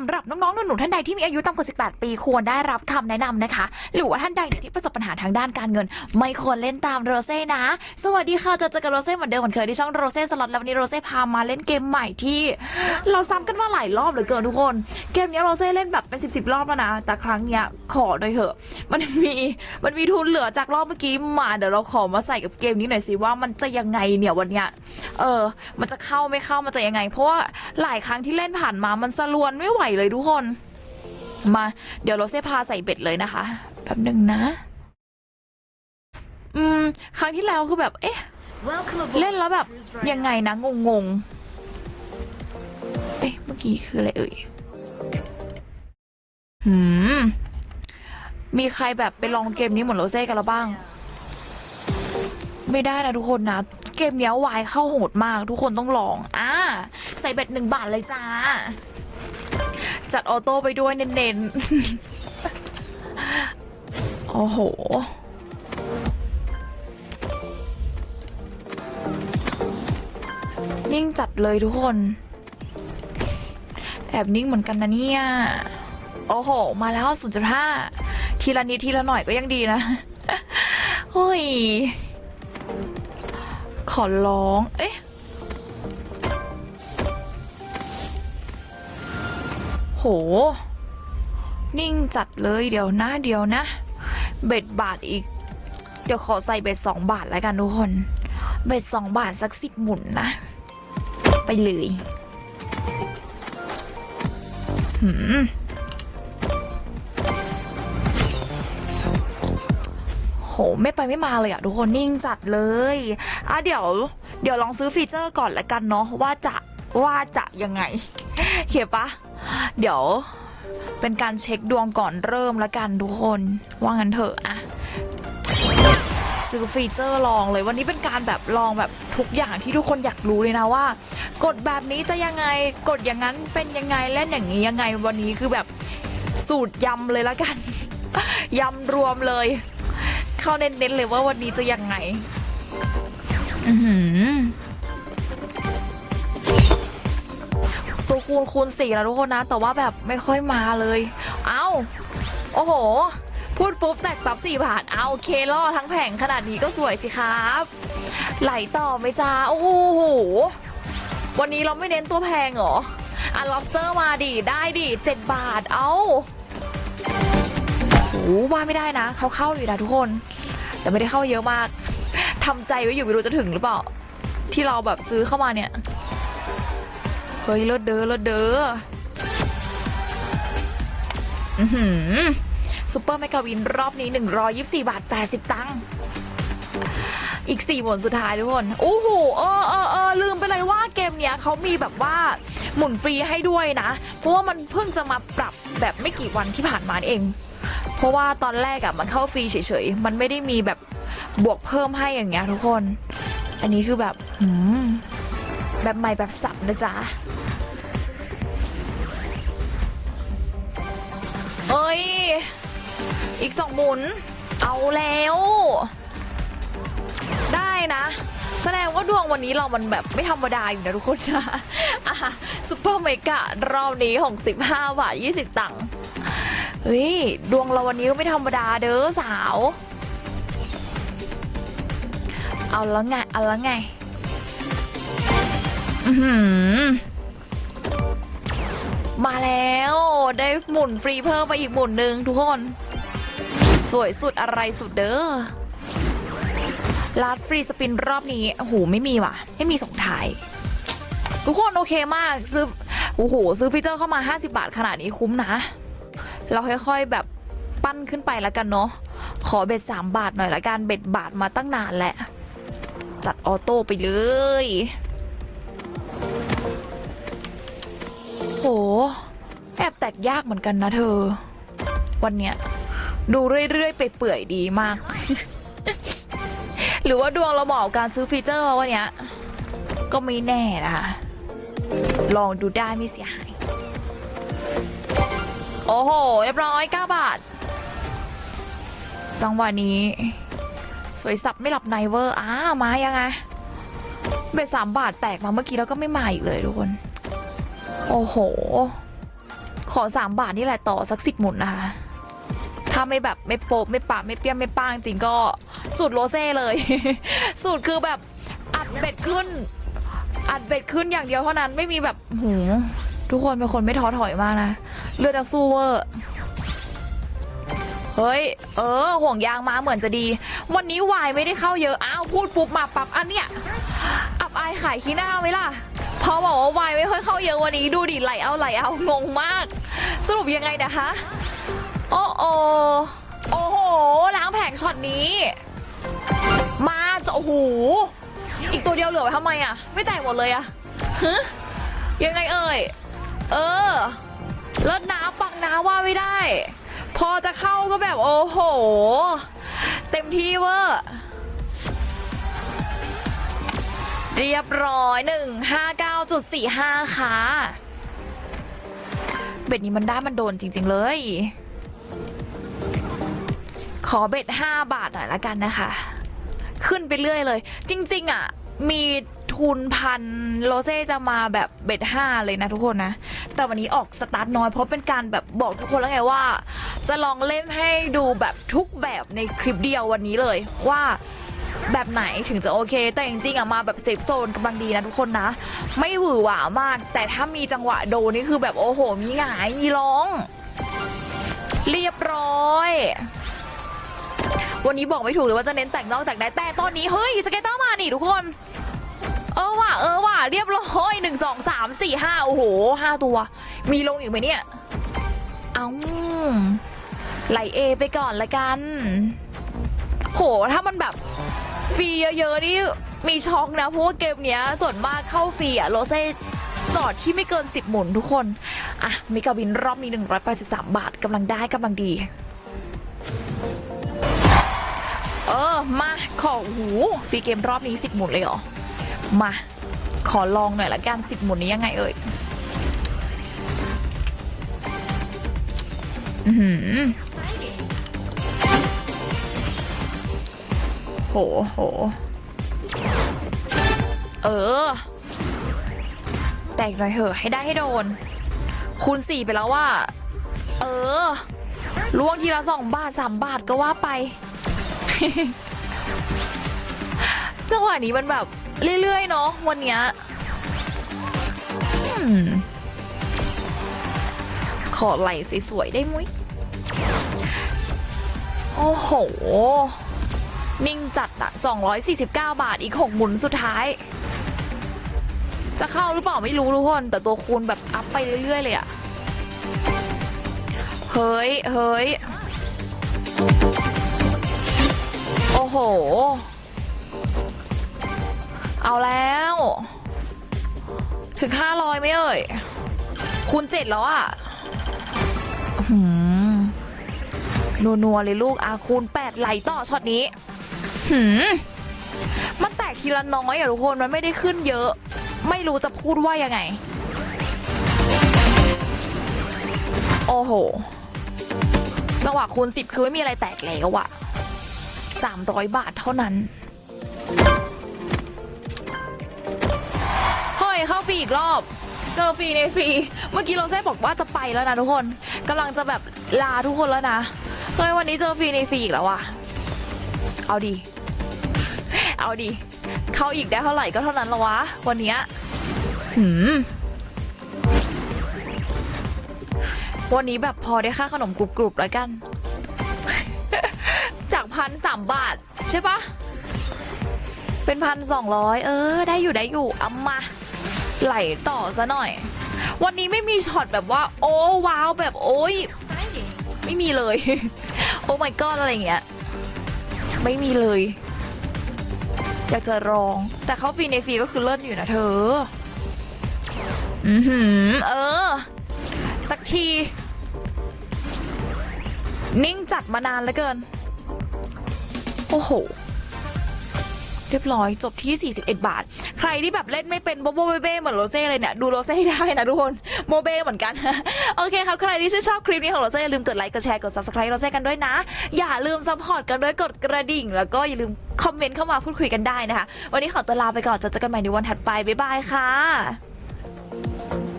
ำหรับน้องๆหนูๆท่านใดที่มีอายุต่ำกว่า 18 ปีควรได้รับคำแนะนำนะคะ หรือว่าท่านใดที่ประสบปัญหาทางด้านการเงิน ไม่ควรเล่นตามโรเซ่นะ สวัสดีค่ะจะเจอกับโรเซ่เหมือนเดิมเหมือนเคยที่ช่องโรเซ่สล็อตแล้ววันนี้โรเซ่พามาเล่นเกมใหม่ที่ เราซ้ำกันมาหลายรอบเหลือเกินทุกคน เกมนี้โรเซ่เล่นแบบเป็นสิบสิบรอบแล้วนะ แต่ครั้งเนี้ยขอหน่อยเถอะ มันมีมันมีทุนเหลือจากรอบเมื่อกี้มาเดี๋ยวเราขอมาใส่กับเกมนี้หน่อยสิว่ามันจะยังไงเนี่ยวันเนี้ยเออ มันจะเข้าไม่เข้ามันจะยังไง เพราะว่าหลายครั้งที่เล่นผ่านมามันสลวนไม่ไหวเลยทุกคน มาเดี๋ยวโรเซพาใส่เบ็ดเลยนะคะแป๊บหนึ่งนะ อืม ครั้งที่แล้วคือแบบ เอ๊ะ เล่นแล้วแบบ ยังไงนะ งงงเอ๊ะเมื่อกี้คืออะไรเอ่ยหืม มีใครแบบไปลองเกมนี้เหมือนโรเซ่กันแล้วบ้าง ไม่ได้นะทุกคนนะเกมเนี้ยวายเข้าโหดมาก ทุกคนต้องลอง อ่า ใส่เบ็ดหนึ่งบาทเลยจ้า จัดออโต้ไปด้วยเน้นๆ โอ้โห นิ่งจัดเลยทุกคน แอบนิ่งเหมือนกันนะเนี่ย โอ้โห มาแล้ว 0.5 ทีละนิดทีละหน่อยก็ยังดีนะเฮ้ย ขอร้อง เอ๊ะ โห นิ่งจัดเลยเดี๋ยวนะเดี๋ยวนะ เบ็ดบาทอีก เดี๋ยวขอใส่เบ็ดสองบาทแล้วกันทุกคน เบ็ดสองบาทสักสิบหมุนนะ ไปเลยหืมโห ไม่ไปไม่มาเลยอะทุกคนนิ่งจัดเลยอะเดี๋ยว เดี๋ยวลองซื้อฟีเจอร์ก่อนละกันเนาะว่าจะว่าจะยังไงเขียนปะ เดี๋ยวเป็นการเช็คดวงก่อนเริ่มละกันทุกคน ว่างั้นเถอะอะซื้อฟีเจอร์ลองเลยวันนี้เป็นการแบบลองแบบทุกอย่างที่ทุกคนอยากรู้เลยนะว่า กดแบบนี้จะยังไงกดอย่างนั้นเป็นยังไงเล่นอย่างนี้ยังไงวันนี้คือแบบสูตรยำเลยละกัน ยำรวมเลย เข้าเน้นๆเลยว่าวันนี้จะยังไง อือหือ คูณคูณสี่ล้วทุกคนนะ แต่ว่าแบบไม่ค่อยมาเลย เอา้า โอ้โห พูดปุ๊บแตกปั๊บสี่บาท เอาเคล่อทั้งแผงขนาดนี้ก็สวยสิครับ ไหลต่อไหมจ้าโอ้โห วันนี้เราไม่เน้นตัวแพงเหรอ อะ lobster มาดิได้ดิเจ็ดบาท เอาโอ้ว่าไม่ได้นะ เขาเข้าอยู่นะทุกคน แต่ไม่ได้เข้าเยอะมากทำใจไว้อยู่ไม่รู้จะถึงหรือเปล่า ที่เราแบบซื้อเข้ามาเนี่ย ฮ้ยเลิศเด้อเลิศเด้ออือหือซูเปอร์แมกกาวินรอบนี้ 124 บาท 80 ตังค์อีก 4 หมุนสุดท้ายทุกคนโอ้โหเออเออเออลืมไปเลยว่าเกมเนี้ยเขามีแบบว่าหมุนฟรีให้ด้วยนะ เพราะว่ามันเพิ่งจะมาปรับแบบไม่กี่วันที่ผ่านมานี่เอง เพราะว่าตอนแรกอะมันเข้าฟรีเฉยๆ มันไม่ได้มีแบบบวกเพิ่มให้อย่างเงี้ยทุกคน อันนี้คือแบบแบบใหม่แบบสับนะจ๊ะ เอ้ย อีกสองหมุน เอาแล้ว ได้นะ แสดงว่าดวงวันนี้เรามันแบบไม่ธรรมดาอยู่นะทุกคนนะอะซุปเปอร์เมกะรอบนี้ 65 บาท 20 ตังค์เฮ้ย ดวงเราวันนี้ก็ไม่ธรรมดาเด้อสาว เอาแล้วไง เอาแล้วไง อื้อหือ มาแล้วได้หมุนฟรีเพิ่มไปอีกหมุนหนึ่งทุกคน สวยสุดอะไรสุดเด้อลาดฟรีสปินรอบนี้โอ้โหไม่มีว่ะ ไม่มีส่งท้าย ทุกคนโอเคมากซื้อโอ้โหซื้อฟีเจอร์เข้ามา 50 บาทขนาดนี้คุ้มนะ เราค่อยๆแบบปั้นขึ้นไปแล้วกันเนาะขอเบ็ด 3 บาทหน่อยละกันเบ็ดบาทมาตั้งนานแหละ จัดออโต้ไปเลย กยากเหมือนกันนะเธอ วันเนี้ยดูเรื่อยๆไปเปื่อยดีมาก หรือว่าดวงเราเหมาะการซื้อฟีเจอร์วันเนี้ยก็ไม่แน่นะคะลองดูได้ไม่เสียหาย โอ้โห เรียบร้อย9บาท จังหวะนี้ สวยสับไม่หลับในเวอร์ อ้ามายังไงเบ็ดสามบาทแตกมาเมื่อกี้แล้วก็ไม่มาอีกเลยทุกคน โอ้โห อสามบาทนี่แหละต่อสักสิบหมุนนะคะ ถ้าไม่แบบไม่โป๊บไม่ปะไม่เปี้ยมไม่ป้างจริงก็สูตรโรเซ่เลย สูตรคือแบบอัดเบ็ดขึ้น อัดเบ็ดขึ้นอย่างเดียวเท่านั้นไม่มีแบบหูทุกคนเป็นคนไม่ท้อถอยมากนะ เลือดนักสู้เวอร์เฮ้ย เออ ห่วงยางมาเหมือนจะดี วันนี้วายไม่ได้เข้าเยอะ อ้าว พูดปุ๊บมาปับอันเนี้ย อับอายขายขี้หน้าไหมล่ะ พอบอกว่าวายไม่ค่อยเข้าเยอะวันนี้ดูดิไหลเอาไหลเอางงมาก สรุปยังไงนะคะโอ้โอโอ้โหล้างแผงช็อตนี้ มาจะโอ้โหอีกตัวเดียวเหลือไว้ทำไมอะ ไม่แตกหมดเลยอะฮะยังไงเอ่ยเออเลิศน้ำปังน้ำว่าไม่ได้ พอจะเข้าก็แบบโอ้โห เต็มที่เวอร์ เรียบร้อยหนึ่งห้าเก้าจุดสี่ห้าค่ะ เบ็ดนี้มันได้มันโดนจริง ๆ เลย ขอเบ็ดห้าบาทหน่อยละกันนะคะ ขึ้นไปเรื่อยเลย จริง ๆ อะ มีทุนพันโรเซ่จะมาแบบเบ็ดห้าเลยนะทุกคนนะ แต่วันนี้ออกสตาร์ทน้อยเพราะเป็นการแบบบอกทุกคนแล้วไงว่า จะลองเล่นให้ดูแบบทุกแบบในคลิปเดียววันนี้เลยว่า แบบไหนถึงจะโอเค แต่จริงๆอะมาแบบเซฟโซนกำลังดีนะทุกคนนะ ไม่หวือหวามาก แต่ถ้ามีจังหวะโดนนี่คือแบบโอ้โห มีหงายมีร้อง เรียบร้อยวันนี้บอกไม่ถูกเลยว่าจะเน้นแต่งนอกแต่งในแต่ตอนนี้เฮ้ยสเกตเตอร์มานี่ทุกคน เออว่ะเออว่ะเรียบร้อยหนึ่งสองสามสี่ห้าโอ้โหห้าตัว มีลงอีกไหมเนี่ย เอาไหลเอไปก่อนละกัน โห ถ้ามันแบบฟรีเยอะๆนี่มีช็อกนะเพราะว่าเกมเนี้ยส่วนมากเข้าฟรีอะโรเซ่จอดที่ไม่เกิน 10 หมุนทุกคน อะ มิกาบินรอบนี้ 183 บาทกำลังได้กำลังดี เออ มาขอหูฟรีเกมรอบนี้ 10 หมุนเลยเหรอ มา ขอลองหน่อยละกัน 10 หมุนนี้ยังไงเอ่ย โหโห เออ แตกหน่อยเหอะ ให้ได้ให้โดน คูณสี่ไปแล้วว่า เออล่วงทีละสองบาทสามบาทก็ว่าไป จังหวะนี้มันแบบ เรื่อยๆ เนาะวันเนี้ยขอไหลสวยๆ ได้มุ้ย โอ้โห นิ่งจัดอะ249 บาทอีก 6 หมุนสุดท้าย จะเข้าหรือเปล่าไม่รู้ทุกคน แต่ตัวคูณแบบอัพไปเรื่อย ๆ เลยอะเฮ้ย เฮ้ย โอ้โห เอาแล้ว ถึง 500ไหมเอ่ย คูณเจ็ดแล้วอะหืมนัวๆเลยลูกอาคูณ8ไหลต่อช็อตนี้ หืมมันแตกทีละน้อยอะทุกคนมันไม่ได้ขึ้นเยอะ ไม่รู้จะพูดว่ายังไง โอ้โห จังหวะคูณ10คือไม่มีอะไรแตกแล้วอะ300บาทเท่านั้นเฮ้ยเข้าฟรีอีกรอบเจอฟรีในฟรี เมื่อกี้โราเซ่บอกว่าจะไปแล้วนะทุกคนกำลังจะแบบลาทุกคนแล้วนะเฮ้ยวันนี้เจอฟรีในฟรีอีกแล้วว่ะเอาดี เอาดีเข้าอีกได้เท่าไหร่ก็เท่านั้นละวะ วันเนี้ยหืมวันนี้แบบพอได้ค่าขนมกรุบๆแล้วกัน จากพันสามบาท ใช่ปะเป็นพันสองร้อยเออ ได้อยู่ได้อยู่เอามา ไหลต่อซะหน่อย วันนี้ไม่มีช็อตแบบว่า โอ้ว้าวแบบโอ้ยไม่มีเลย โอ้ my god อะไรอย่างเงี้ย ไม่มีเลย อยากจะร้อง แต่เขาฟรีในฟรีก็คือเลิศอยู่นะเธอ อือหือ เออ สักที นิ่งจัดมานานเหลือเกิน โอ้โห เรียบร้อยจบที่ 41 บาท ใครที่แบบเล่นไม่เป็นโบโบเบเบ้เหมือนโรเซ่เลยเนี่ยดูโรเซ่ได้นะทุกคนโมเบ้เหมือนกัน โอเคครับ ใครที่ชื่นชอบคลิปนี้ของโรเซ่อย่าลืมกดไลค์กดแชร์กด subscribe โรเซ่กันด้วยนะ อย่าลืมซัพพอร์ตกันด้วยกดกระดิ่ง แล้วก็อย่าลืมคอมเมนต์เข้ามาพูดคุยกันได้นะคะ วันนี้ขอตัวลาไปก่อนเจอกันใหม่ในวันถัดไปบ๊ายบายค่ะ